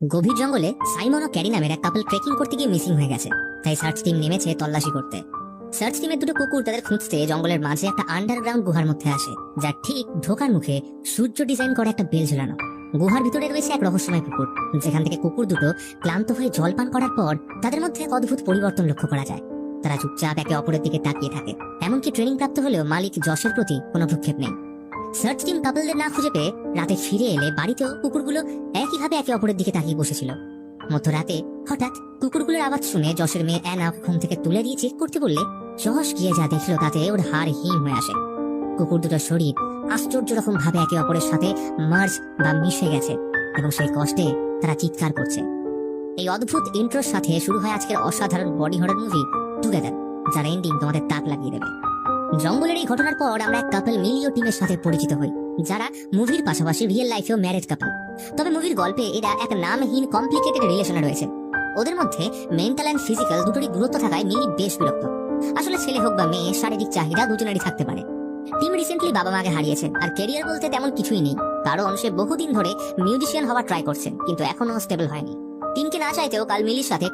গভীর জঙ্গলে সাইমন ও ক্যারি নামের এক কাপল ট্রেকিং করতে গিয়ে মিসিং হয়ে গেছে। তাই সার্চ টিম নেমেছে তল্লাশি করতে। সার্চ টিমের দুটো কুকুর তাদের খুঁজতে জঙ্গলের মাঝে একটা আন্ডারগ্রাউন্ড গুহার মধ্যে আসে, যার ঠিক ঢোকার মুখে সূর্য ডিজাইন করা একটা বেল ঝুলানো। গুহার ভিতরে রয়েছে এক রহস্যময় কুকুর। যেখান থেকে কুকুর দুটো ক্লান্ত হয়ে জল পান করার পর তাদের মধ্যে এক অদ্ভুত পরিবর্তন লক্ষ্য করা যায়। তারা চুপচাপ একে অপরের দিকে তাকিয়ে থাকে। এমনকি ট্রেনিং প্রাপ্ত হলেও মালিক যশের প্রতি কোনো ভ্রুক্ষেপ নেই। সার্চ টিম কাপলদের না খুঁজে পেয়ে রাতে ফিরে এলে বাড়িতেও কুকুরগুলো একইভাবে একে অপরের দিকে তাকিয়ে বসেছিল। মধ্যরাতে হঠাৎ কুকুরগুলোর আওয়াজ শুনে যশের মেয়ে অ্যানা ঘুম থেকে তুলে দিয়ে চেক করতে বললে যশ গিয়ে যা দেখল তাতে ওর হাড় হিম হয়ে আসে। কুকুর দুটোর শরীর আশ্চর্য রকম ভাবে একে অপরের সাথে মার্জ বা মিশে গেছে এবং সেই কষ্টে তারা চিৎকার করছে। এই অদ্ভুত ইন্ট্রোর সাথে শুরু হয় আজকের অসাধারণ বডি হরার মুভি টুগেদার যার এন্ডিং তোমাদের তাক লাগিয়ে দেবে। জঙ্গলের এই ঘটনার পর আমরা এক কাপল মিলিও টিমের সাথে পরিচিত হই, যারা মুভির পাশাপাশি রিয়েল লাইফেও ম্যারেজ কাপল তবে মুভির গল্পে এরা এক নামহীন কমপ্লিকেটেড রিলেশনে রয়েছে। ওদের মধ্যে মেন্টাল অ্যান্ড ফিজিক্যাল দুটোরই দূরত্ব থাকায় মিলি বেশ বিরক্ত। আসলে ছেলে হোক বা মেয়ে, শারীরিক চাহিদা দুজনেরই থাকতে পারে। টিম রিসেন্টলি বাবা মাকে হারিয়েছে, আর ক্যারিয়ার বলতে তেমন কিছুই নেই, কারণ সে বহুদিন ধরে মিউজিশিয়ান হওয়ার ট্রাই করছে, কিন্তু এখনও স্টেবল হয়নি। টিমকে না চাইতেও কাল মিলির সাথে